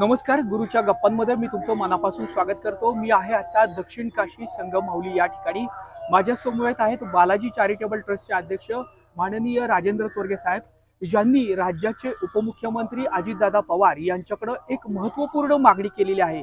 नमस्कार गुरुच्या गप्पांमध्ये मी तुमचं मनापासून स्वागत करतो. मी आहे आता दक्षिण काशी संगम माऊली या ठिकाणी. माझ्या समवेत आहेत बालाजी चॅरिटेबल ट्रस्टचे अध्यक्ष माननीय राजेंद्र चोरगे साहेब ज्यांनी राज्याचे उपमुख्यमंत्री अजितदादा पवार यांच्याकडं एक महत्त्वपूर्ण मागणी केलेली आहे.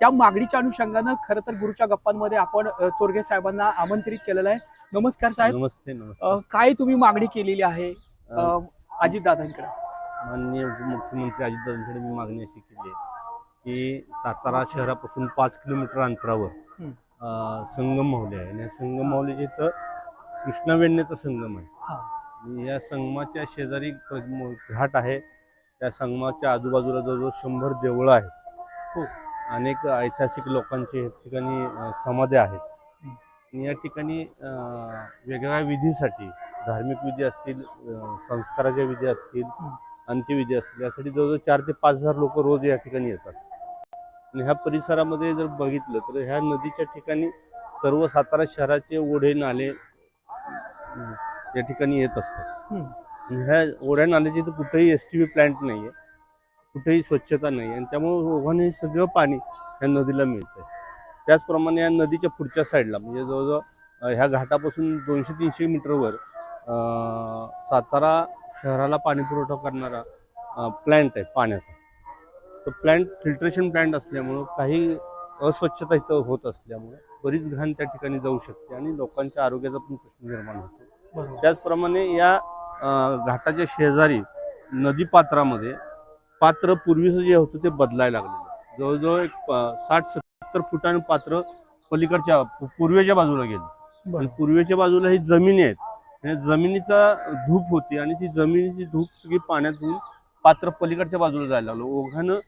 त्या मागणीच्या अनुषंगानं खरं तर गुरुच्या गप्पांमध्ये आपण चोरगे साहेबांना आमंत्रित केलेलं आहे. नमस्कार साहेब. नमस्ते नमस्ते. काय तुम्ही मागणी केलेली आहे अजितदादांकडे? माननीय उपमुख्यमंत्री अजितदादांकडे मी मागणी अशी केली आहे की सातारा शहरापासून पाच किलोमीटर अंतरावर संगम माहुली आहे. आणि या संगम माहुलीच्या इथं कृष्णा वेण्ण्याचा संगम आहे. आणि या संगमाच्या शेजारी घाट आहे. त्या संगमाच्या आजूबाजूला जवळजवळ शंभर देवळं आहेत. हो. अनेक ऐतिहासिक लोकांचे ठिकाणी समाध्या आहेत. आणि या ठिकाणी वेगवेगळ्या विधीसाठी धार्मिक विधी असतील संस्काराच्या विधी असतील. अंत्यविधी असतील. यासाठी जवळजवळ चार ते पाच हजार लोक रोज या ठिकाणी येतात. आणि ह्या परिसरामध्ये जर बघितलं तर ह्या नदीच्या ठिकाणी सर्व सातारा शहराचे ओढे नाले या ठिकाणी येत असतात. हं. ह्या ओढ्या नाल्याच्या इथं कुठेही एस टी बी प्लॅन्ट नाही आहे कुठेही स्वच्छता नाही आहे आणि त्यामुळे ओघाने हे सगळं पाणी ह्या नदीला मिळतं आहे त्याचप्रमाणे या नदीच्या पुढच्या साईडला म्हणजे जवळजवळ ह्या घाटापासून दोनशे तीनशे मीटरवर सातारा शहराला पाणी पुरवठा करणारा प्लॅन्ट आहे पाण्याचा. तो प्लॅन्ट फिल्ट्रेशन प्लॅन्ट असल्यामुळं काही अस्वच्छता इथं होत असल्यामुळं बरीच घाण त्या ठिकाणी जाऊ शकते आणि लोकांच्या आरोग्याचा पण प्रश्न निर्माण होतो. त्याचप्रमाणे या घाटाच्या शेजारी नदी पात्रामध्ये पात्र पूर्वीचं जे होतं ते बदलायला लागलेलं आहे. जवळजवळ एक साठ सत्तर फुटानं पात्र पलीकडच्या पूर्वेच्या बाजूला गेलं. आणि पूर्वेच्या बाजूला ही जमिनी आहेत. जमिनीचा धूप होती आणि ती जमिनीची धूप सगळी पाण्यातून पात्र पलीकडच्या बाजूला जायला लागलो. ओघानं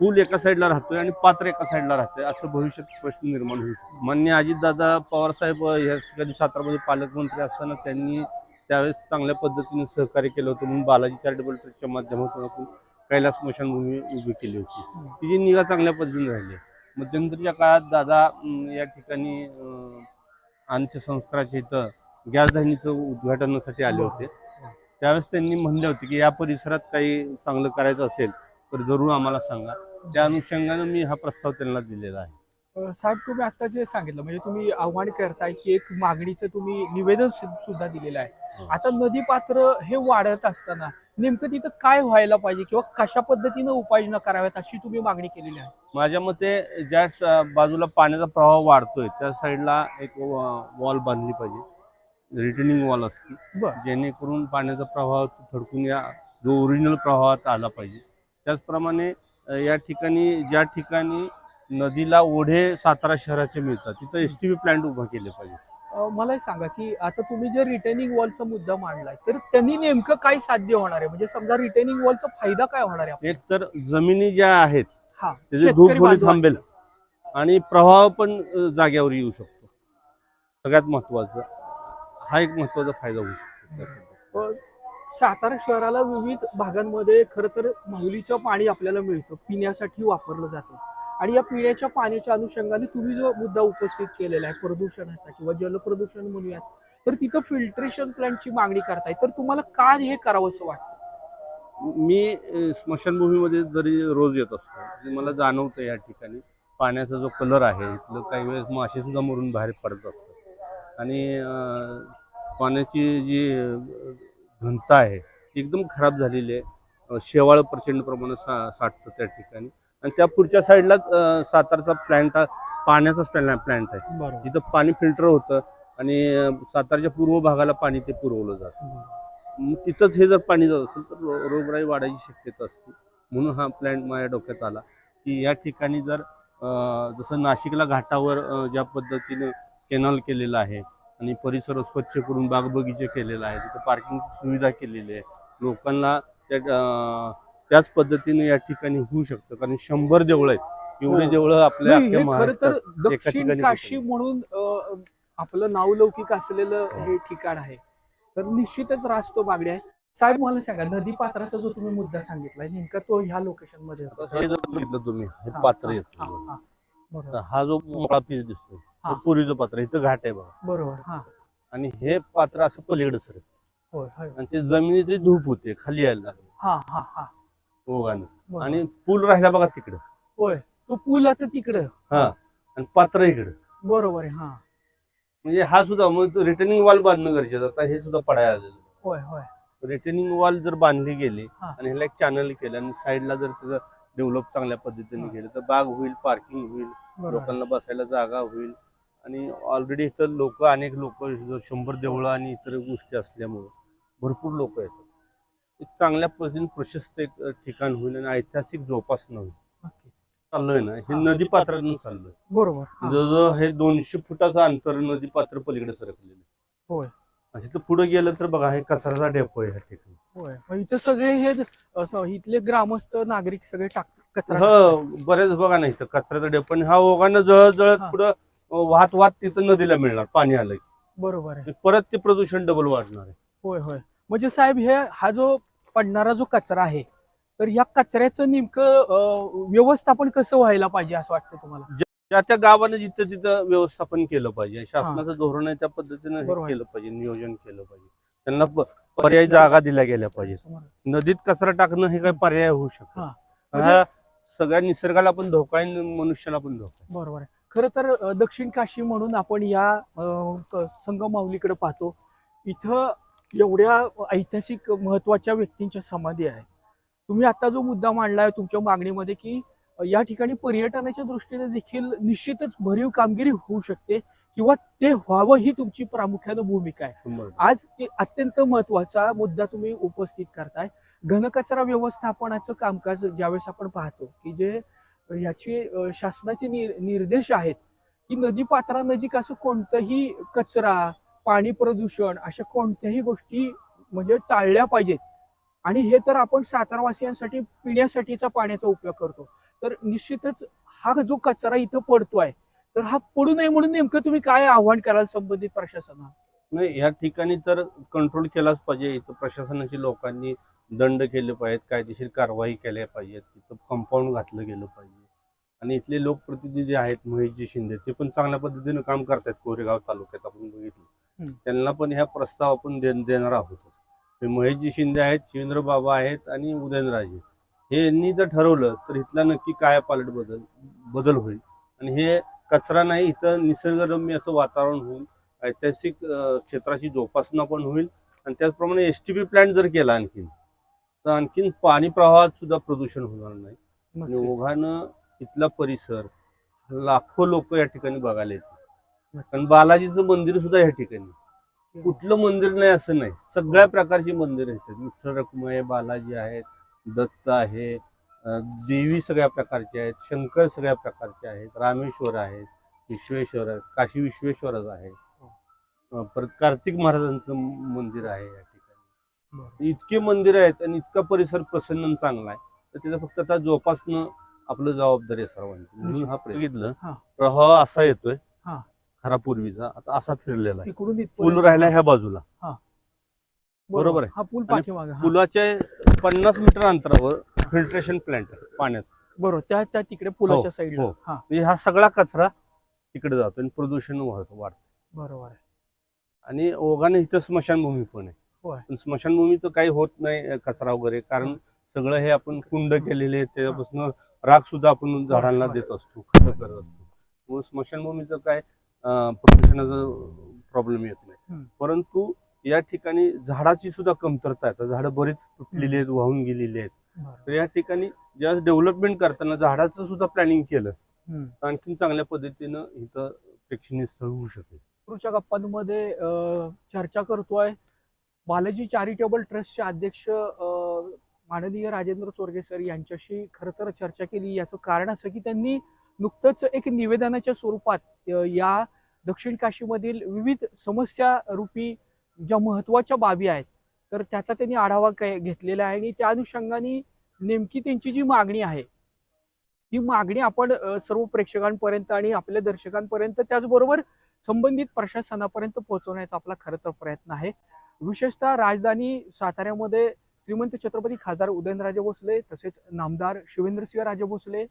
पूल एका साईडला राहतोय आणि पात्र एका साईडला राहतोय. असं भविष्यात प्रश्न निर्माण होईल मान्य अजितदादा पवारसाहेब या ठिकाणी सातारामध्ये पालकमंत्री असताना त्यांनी त्यावेळेस चांगल्या पद्धतीने सहकार्य केलं होतं म्हणून बालाजी चॅरिटेबल ट्रस्टच्या माध्यमातून आपण कैलास स्मशानभूमी उभी केली होती. तिची निगा चांगल्या पद्धतीने राहिली आहे. मध्यंतरीच्या काळात दादा या ठिकाणी अंत्यसंस्काराच्या इथं गॅस धारणीचं उद्घाटनासाठी आले होते. त्यावेळेस त्यांनी म्हणले होते की या परिसरात काही चांगलं करायचं असेल तर जरूर आम्हाला सांगा. त्या अनुषंगानं मी हा प्रस्ताव त्यांना दिलेला आहे. साहेब तुम्ही आता जे सांगितलं म्हणजे तुम्ही आव्हान करताय की एक मागणीचं तुम्ही निवेदन सुद्धा दिलेलं आहे. हो. आता नदी पात्र हे वाढत असताना नेमकं तिथं काय व्हायला पाहिजे किंवा कशा पद्धतीनं उपाययोजना कराव्यात अशी तुम्ही मागणी केलेली आहे? माझ्या मते ज्या बाजूला पाण्याचा प्रवाह वाढतोय त्या साईडला एक वॉल बांधली पाहिजे. रिटर्निंग वॉल असते. बर. जेणेकरून पाण्याचा प्रवाह थडकून या जो ओरिजिनल प्रवाहात आला पाहिजे. त्याचप्रमाणे अ, या ठिकाणी ज्या ठिकाणी नदीला ओढे सातारा शहराचे मिळतात तिथं एस टी व्ही प्लांट उभा केले पाहिजे. अ, मला एक सांगा की आता तुम्ही जे रिटर्निंग वॉलचा मुद्दा मांडलाय तर त्यांनी नेमकं काय साध्य होणार आहे? म्हणजे समजा रिटर्निंग वॉलचा फायदा काय होणार आहे आपल्याला? एक तर जमिनी ज्या आहेत हा त्याची शेतकरी धूप बांधवांचं. थांबेल. आणि प्रवाह पण अ, जाग्यावर येऊ शकतो. सगळ्यात महत्वाचं हा एक महत्त्वाचा फायदा होऊ शकतो सातारा शहराला विविध भागांमध्ये खरं तर माहुलीचं पाणी आपल्याला मिळतं पिण्यासाठी वापरलं जातं. आणि या पिण्याच्या पाण्याच्या अनुषंगाने तुम्ही जो मुद्दा उपस्थित केलेला आहे प्रदूषणाचा किंवा जलप्रदूषण म्हणूयात तर तिथं फिल्ट्रेशन प्लांटची मागणी करताय. तर तुम्हाला का हे करावं असं वाटतं? मी स्मशानभूमीमध्ये जरी रोज येत असतो मला जाणवतं या ठिकाणी पाण्याचा जो कलर आहे इथलं काही वेळेस मासे सुद्धा मरून बाहेर पडत असतात. आणि पाण्याची जी घनता आहे ती एकदम खराब झालेली आहे. शेवाळ प्रचंड प्रमाणात सा साठतं त्या ठिकाणी. आणि त्या पुढच्या साईडलाच सातारचा प्लॅन्ट पाण्याचाच प्लॅन्ट आहे तिथं पाणी फिल्टर होतं आणि सातारच्या पूर्व भागाला पाणी ते पुरवलं जातं. मग तिथंच हे जर पाणी जात असेल तर रोगराई वाढायची शक्यता असते. म्हणून हा प्लॅन माझ्या डोक्यात आला की या ठिकाणी जर जसं नाशिकला घाटावर ज्या पद्धतीनं केनॉल केलेलं आहे आणि परिसर स्वच्छ करून बागबगीचे केलेला आहे तिथं पार्किंगची सुविधा केलेली आहे. लोकांना त्या त्याच पद्धतीने या ठिकाणी होऊ शकतं. कारण शंभर देवळं आहेत. एवढे. देवळं आपल्या खरं तर दक्षिण काशी म्हणून आपलं नावलौकिक असलेलं हो. ठिकाण आहे. तर निश्चितच रास्तो मागणी आहे साहेब मला सांगा नदी पात्राचा जो तुम्ही मुद्दा सांगितलाय नेमका तो ह्या लोकेशनमध्ये पात्र येतं. बरोबर. तर हा जो मोकळा पीस दिसतो हा. तो पूर्वीचं पात्र इथं घाट आहे बघा. बरोबर हा. आणि हे पात्र असं पलीकडे सर होय होय. आणि ते जमिनीची धूप होते खाली यायला लागले. हा हा हा. ओघानं. बरोबर. आणि पूल राहिला बघा तिकडं. होय तो पूल आता तिकडं. हा आणि पात्र इकडं. बरोबर आहे हा. म्हणजे हा सुद्धा मग रिटर्निंग वॉल बांधणं गरजेचं आता हे सुद्धा पडायला आलेलं होय होय. रिटर्निंग वॉल जर बांधली गेली हा. आणि ह्याला एक चॅनल केलं आणि साईडला जर त्याचं डेव्हलप चांगल्या पद्धतीने. केलं तर बाग होईल पार्किंग होईल लोकांना बसायला जागा होईल आणि ऑलरेडी इथं लोक अनेक लोक शंभर देवळं आणि इतर गोष्टी असल्यामुळं भरपूर लोक येतात एक चांगल्या पद्धतीने प्रशस्त एक ठिकाण होईल आणि ऐतिहासिक जोपासना होईल. चाललोय ना हे. नदी पात्रातून चाललोय बरोबर. जवळजवळ हे दोनशे फुटाचं अंतर नदी पात्र पलीकडे सरकलेलं आहे. तर पुढे गेलं तर बघा हे कचऱ्याचा डेपो आहे ह्या ठिकाणी. होय. मग इथं सगळे हे असं इथले ग्रामस्थ नागरिक सगळे टाकतात कचरा हो बरेच बघा ना इथं कचऱ्याचा डेपो आणि हा ओघानं जळत जळत हा. पुढं वाहत वाहत तिथं नदीला मिळणार पाणी आलं की. बरोबर आहे. परत ते प्रदूषण डबल वाढणार आहे. होय होय. म्हणजे साहेब हे हा जो पडणारा जो कचरा आहे तर या कचऱ्याचं नेमकं अं, व्यवस्थापन कसं व्हायला पाहिजे असं वाटतं तुम्हाला? त्या त्या गावानं जिथं तिथं व्यवस्थापन केलं पाहिजे. शासनाचं धोरण आहे त्या पद्धतीनं हे बरोबर. केलं पाहिजे नियोजन केलं पाहिजे. त्यांना प- पर्यायी जागा दिल्या गेल्या पाहिजेत. नदीत कचरा टाकणं हे काही पर्याय होऊ शकतो हा. हा सगळ्या निसर्गाला पण धोका आहे आणि मनुष्याला पण धोका बरोबर आहे. खरं तर अं, दक्षिण काशी म्हणून आपण या अं, क- संगमावलीकडे पाहतो. इथं एवढ्या ऐतिहासिक महत्त्वाच्या व्यक्तींच्या समाधी आहेत. तुम्ही आता जो मुद्दा मांडलाय तुमच्या मागणीमध्ये की या ठिकाणी पर्यटनाच्या दृष्टीने देखील निश्चितच भरीव कामगिरी होऊ शकते किंवा ते व्हावं ही तुमची प्रामुख्यानं भूमिका आहे. आज एक अत्यंत महत्त्वाचा मुद्दा तुम्ही उपस्थित करताय. घनकचरा व्यवस्थापनाचं कामकाज ज्यावेळेस आपण पाहतो की जे याचे शासनाचे निर्देश आहेत की नदी पात्रानजीक असं कोणतंही कचरा पाणी प्रदूषण अशा कोणत्याही गोष्टी म्हणजे टाळल्या पाहिजेत. आणि हे तर आपण सातारावासियांसाठी पिण्यासाठीचा पाण्याचा उपयोग करतो. तर निश्चितच हा जो कचरा इथं पडतोय तर हा पडू नये म्हणून नेमकं तुम्ही काय आव्हान कराल संबंधित प्रशासनाला? नाही या ठिकाणी तर कंट्रोल केलाच पाहिजे. इथं प्रशासनाची लोकांनी दंड केले पाहिजेत कायदेशीर कारवाई केल्या पाहिजेत तिथं कंपाऊंड घातलं गेलं पाहिजे. आणि इथले लोकप्रतिनिधी आहेत महेशजी शिंदे ते पण चांगल्या पद्धतीनं काम करतात. कोरेगाव तालुक्यात आपण बघितलं. त्यांना पण ह्या प्रस्ताव आपण देणार आहोत महेशजी शिंदे आहेत शिवेंद्र बाबा आहेत आणि उदयनराजे. हे यांनी जर ठरवलं तर इथला नक्की काय पालट बदल बदल होईल? आणि हे कचरा नाही इथं निसर्गरम्य असं वातावरण होऊन ऐतिहासिक क्षेत्राची जोपासना पण होईल. आणि त्याचप्रमाणे एस टी पी प्लॅन्ट जर केला आणखीन तर आणखीन पाणी प्रवाहात सुद्धा प्रदूषण होणार नाही. आणि. ओघानं इथला परिसर लाखो लोक या ठिकाणी बघायला येतात कारण बालाजीचं मंदिर सुद्धा या ठिकाणी. कुठलं मंदिर नाही असं नाही. सगळ्या प्रकारची मंदिर आहेत. विठ्ठल रखुमाई आहे बालाजी आहेत दत्त आहे देवी सगळ्या प्रकारचे आहेत शंकर सगळ्या प्रकारचे आहेत रामेश्वर आहेत विश्वेश्वर आहे काशी विश्वेश्वरच आहे. परत कार्तिक महाराजांचं मंदिर आहे या ठिकाणी. इतके मंदिर आहेत आणि इतका परिसर प्रसन्न चांगला आहे तर त्याचं फक्त आता जोपासणं आपलं जबाबदारी आहे सर्वांची. म्हणून हा बघितलं हा. प्रवाह असा येतोय हा. खरा पूर्वीचा आता असा फिरलेला आहे. पूल राहिला ह्या बाजूला. बरोबर आहे. पुलाच्या पन्नास मीटर अंतरावर फिल्ट्रेशन प्लांट आहे पाण्याचा बरोबर त्या त्या तिकडे पुलाच्या हो, साईडला हो. हा म्हणजे हा सगळा कचरा तिकडे जातो आणि प्रदूषण वाढतं वाढतं बरोबर आहे आणि ओघाने इथं स्मशानभूमी पण आहे. पण स्मशानभूमी तर काही होत नाही अं, कचरा वगैरे कारण सगळं हे आपण कुंड केलेले त्याच्यापासून राख सुद्धा आपण झाडांना. देत असतो खतं करत असतो मग स्मशानभूमीचं काय अं, प्रदूषणाचा प्रॉब्लेम येत नाही. परंतु या ठिकाणी झाडाची सुद्धा कमतरता आहे. झाडं बरीच तुटलेली आहेत वाहून गेलेली आहेत. तर या ठिकाणी ज्या डेव्हलपमेंट करताना झाडाचं सुद्धा प्लॅनिंग केलं आणखीन चांगल्या पद्धतीनं इथं प्रेक्षणीय स्थळ होऊ शकेल. पुढच्या गप्पांमध्ये चर्चा करतोय. बालाजी चॅरिटेबल ट्रस्टचे अध्यक्ष माननीय राजेंद्र चोरगे सर यांच्याशी खरं तर चर्चा केली. याचं कारण असं की त्यांनी नुकतंच एक निवेदनाच्या स्वरूपात या दक्षिण काशीमधील विविध समस्या रूपी ज्या महत्त्वाच्या बाबी आहेत तर त्याचा त्यांनी आढावा घेतलेला आहे आणि त्या अनुषंगाने नेमकी त्यांची जी मागणी आहे ती मागणी आपण सर्व प्रेक्षकांपर्यंत आणि आपल्या दर्शकांपर्यंत त्याचबरोबर संबंधित प्रशासनापर्यंत पोहोचवण्याचा आपला खरं तर प्रयत्न आहे. विशेषतः राजधानी साताऱ्यामध्ये श्रीमंत छत्रपती खासदार उदयनराजे भोसले तसेच नामदार शिवेंद्रसिंह राजे भोसले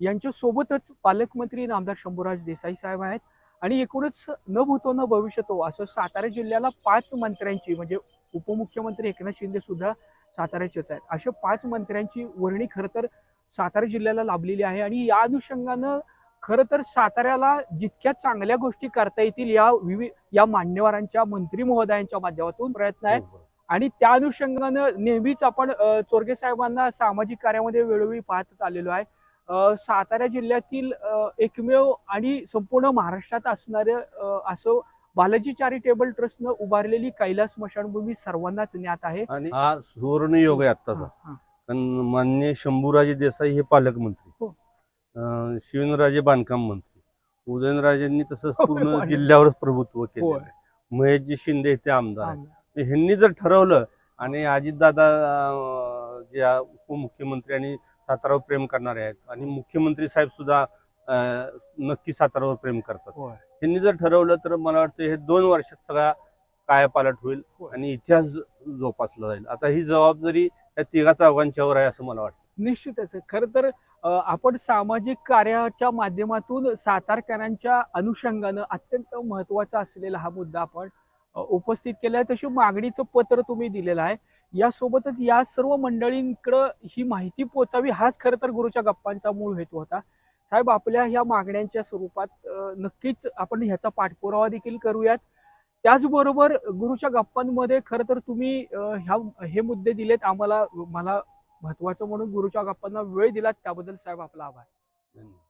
यांच्यासोबतच पालकमंत्री नामदार शंभूराज देसाई साहेब आहेत. आणि एकूणच न भूतो न भविष्यतो असं सातारा जिल्ह्याला पाच मंत्र्यांची म्हणजे उपमुख्यमंत्री एकनाथ शिंदे सुद्धा साताऱ्याचे येत आहेत अशा पाच मंत्र्यांची वर्णी खरं तर सातारा जिल्ह्याला लाभलेली आहे आणि या अनुषंगानं खरं तर साताऱ्याला जितक्या चांगल्या गोष्टी करता येतील या विविध या मान्यवरांच्या मंत्री महोदयांच्या माध्यमातून प्रयत्न आहे. आणि त्या अनुषंगानं नेहमीच आपण चोरगे साहेबांना सामाजिक कार्यामध्ये वेळोवेळी पाहतच आलेलो आहे. सातारा जिल्ह्यातील एकमेव आणि संपूर्ण महाराष्ट्रात असणारं असं बालाजी चॅरिटेबल ट्रस्टनं उभारलेली कैलास स्मशानभूमी सर्वांनाच ज्ञात आहे आणि हा सुवर्ण योग आहे आत्ताचा हा, हा. कारण मान्य शंभूराजे देसाई हे पालकमंत्री हो. अं, शिवेंद्रराजे बांधकाम मंत्री उदयनराजेंनी तसंच होय, पूर्ण होय. जिल्ह्यावरच प्रभुत्व केलेलं होय. आहे महेशजी शिंदे हे ते आमदार आहेत हा. ह्यांनी जर ठरवलं आणि अजितदादा अं, जे आ- उपमुख्यमंत्री आणि सातारावर प्रेम करणारे आहेत आणि मुख्यमंत्री साहेब सुद्धा नक्की सातारावर प्रेम करतात. त्यांनी जर ठरवलं तर मला वाटतं हे दोन वर्षात सगळा कायापालट होईल. आणि इतिहास जोपासला जाईल आता ही जबाबदारी त्या तिघा चौघांच्यावर आहे असं मला वाटतं निश्चितच. खरं तर आपण सामाजिक कार्याच्या माध्यमातून सातारकरांच्या अनुषंगानं अत्यंत महत्त्वाचा असलेला हा मुद्दा आपण उपस्थित केला आहे तशी मागणीचं पत्र तुम्ही दिलेलं आहे यासोबतच या सर्व मंडळींकडं ही माहिती पोचावी हाच खरं तर गुरुच्या गप्पांचा मूळ हेतू होता. साहेब आपल्या ह्या मागण्यांच्या स्वरूपात नक्कीच आपण ह्याचा पाठपुरावा देखील करूयात. त्याचबरोबर गुरुच्या गप्पांमध्ये खरं तर तुम्ही ह्या हे मुद्दे दिलेत. आम्हाला मला महत्वाचं म्हणून गुरुच्या गप्पांना वेळ दिला त्याबद्दल साहेब आपला आभार. धन्यवाद.